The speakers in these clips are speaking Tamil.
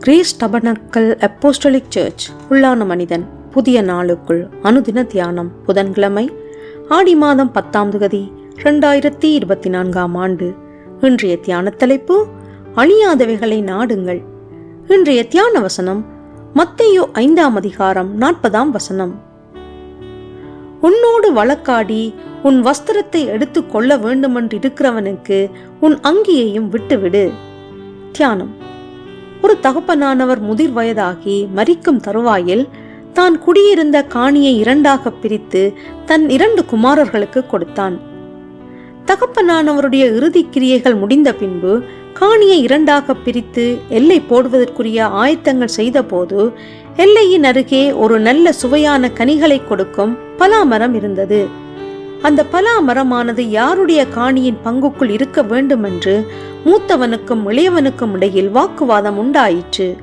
கிரேஸ் டபனக்கல் அப்போஸ்டலிக் சர்ச் உள்ளான மனிதன் புதிய நாளுக்குள் அனுதின தியானம் புதன்கிழமை ஆடி மாதம் பத்தாம் தேதி ரெண்டாயிரத்தி இருபத்தி நான்காம் ஆண்டு. இன்றைய தியான தலைப்பு அழியாதவைகளை நாடுங்கள். இன்றைய தியான வசனம் மத்தையோ ஐந்தாம் அதிகாரம் நாற்பதாம் வசனம். உன்னோடு வழக்காடி உன் வஸ்திரத்தை எடுத்து கொள்ள வேண்டுமென்று இருக்கிறவனுக்கு உன் அங்கியையும் விட்டுவிடு. தியானம். ஒரு தகப்பனானவர் முதிர் வயதாகி மறிக்கும் தருவாயில் தான் குடியிருந்த காணியை இரண்டாக பிரித்து தன் இரண்டு குமாரர்களுக்கு கொடுத்தான். தகப்பனானவருடைய இறுதி கிரியைகள் முடிந்த பின்பு காணியை இரண்டாக பிரித்து எல்லை போடுவதற்குரிய ஆயத்தங்கள் செய்தபோது எல்லையின் அருகே ஒரு நல்ல சுவையான கனிகளை கொடுக்கும் பலாமரம் இருந்தது. அந்த பலா மரமானது யாருடைய காணியின் பங்குக்குள் இருக்க வேண்டுமென்று மூத்தவனுக்கும் இளையவனுக்கும் இடையில் வாக்குவாதம் உண்டாயிற்று.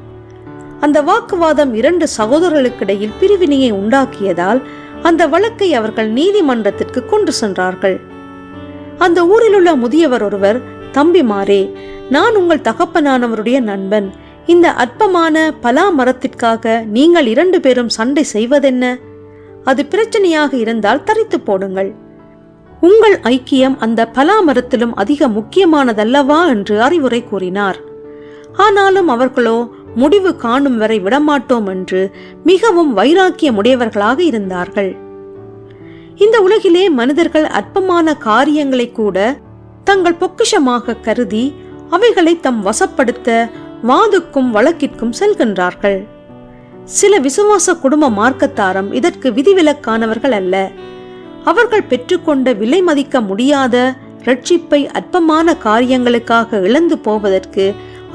அந்த வாக்குவாதம் இரண்டு சகோதரர்களுக்கிடையில் பிரிவினையை உண்டாக்கியதால் அந்த வழக்கை அவர்கள் நீதிமன்றத்திற்கு கொண்டு சென்றார்கள். அந்த ஊரிலுள்ள முதியவர் ஒருவர் தம்பிமாரே நான் உங்கள் தகப்பனானவருடைய நண்பன். இந்த அற்பமான பலா மரத்திற்காக நீங்கள் இரண்டு பேரும் சண்டை செய்வதென்ன? அது பிரச்சனையாக இருந்தால் தரித்து போடுங்கள். உங்கள் ஐக்கியம் அந்த பலா மரத்திலும் அதிக முக்கியமானதல்லவா என்று அறிவுரை கூறினார். ஆனாலும் அவர்களோ முடிவு காணும் வரை விடமாட்டோம் என்று மிகவும் வைராக்கியமுடையவர்களாக இருந்தார்கள். இந்த உலகிலே மனிதர்கள் அற்பமான காரியங்களை கூட தங்கள் பொக்கிஷமாக கருதி அவைகளை தம் வசப்படுத்த வாதுக்கும் வழக்கிற்கும் செல்கின்றார்கள். சில விசுவாச குடும்ப மார்க்கத்தாரம் இதற்கு விதிவிலக்கானவர்கள் அல்ல. அவர்கள் பெற்றுக்கொண்ட விலை மதிக்க முடியாத ரட்சிப்பை அற்பமான காரியங்களுக்காக இழந்து போவதற்கு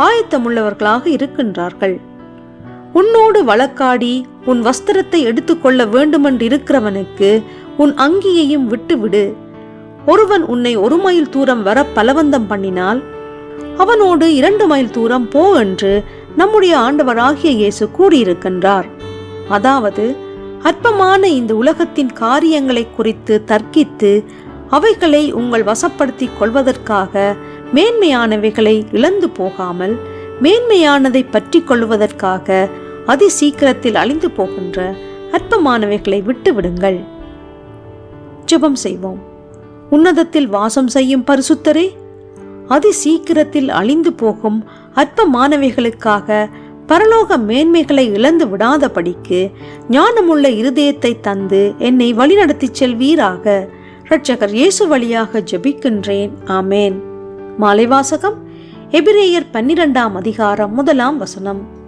ஆயத்தமுள்ளவர்களாக இருக்கின்றார்கள். உன்னோடு வழக்காடி உன் வஸ்திரத்தை எடுத்துக்கொள்ள வேண்டுமென்று இருக்கிறவனுக்கு உன் அங்கியையும் விட்டுவிடு. ஒருவன் உன்னை ஒரு மைல் தூரம் வர பலவந்தம் பண்ணினால் அவனோடு இரண்டு மைல் தூரம் போ என்று நம்முடைய ஆண்டவராகிய இயேசு கூறியிருக்கின்றார். அதாவது அற்பமான இந்த உலகத்தின் காரியங்களை குறித்து தர்க்கித்து அவைகளை உங்கள் வசப்படுத்திக் கொள்வதற்காக மேன்மையானவைகளை இழந்து போகாமல் மேன்மையானதை பற்றி கொள்வதற்காக அதி சீக்கிரத்தில் அழிந்து போகின்ற அற்பமானவைகளை விட்டுவிடுங்கள். ஜெபம் செய்வோம். உன்னதத்தில் வாசம் செய்யும் பரிசுத்தரே அதி சீக்கிரத்தில் அழிந்து போகும் அற்பமானவைகளுக்காக பரலோக மேன்மைகளை இழந்து விடாதபடிக்கு ஞானமுள்ள இருதயத்தை தந்து என்னை வழிநடத்திச் செல்வீராக. இரட்சகர் இயேசு வழியாக ஜெபிக்கின்றேன். ஆமேன். மாலைவாசகம் எபிரேயர் பன்னிரெண்டாம் அதிகாரம் முதலாம் வசனம்.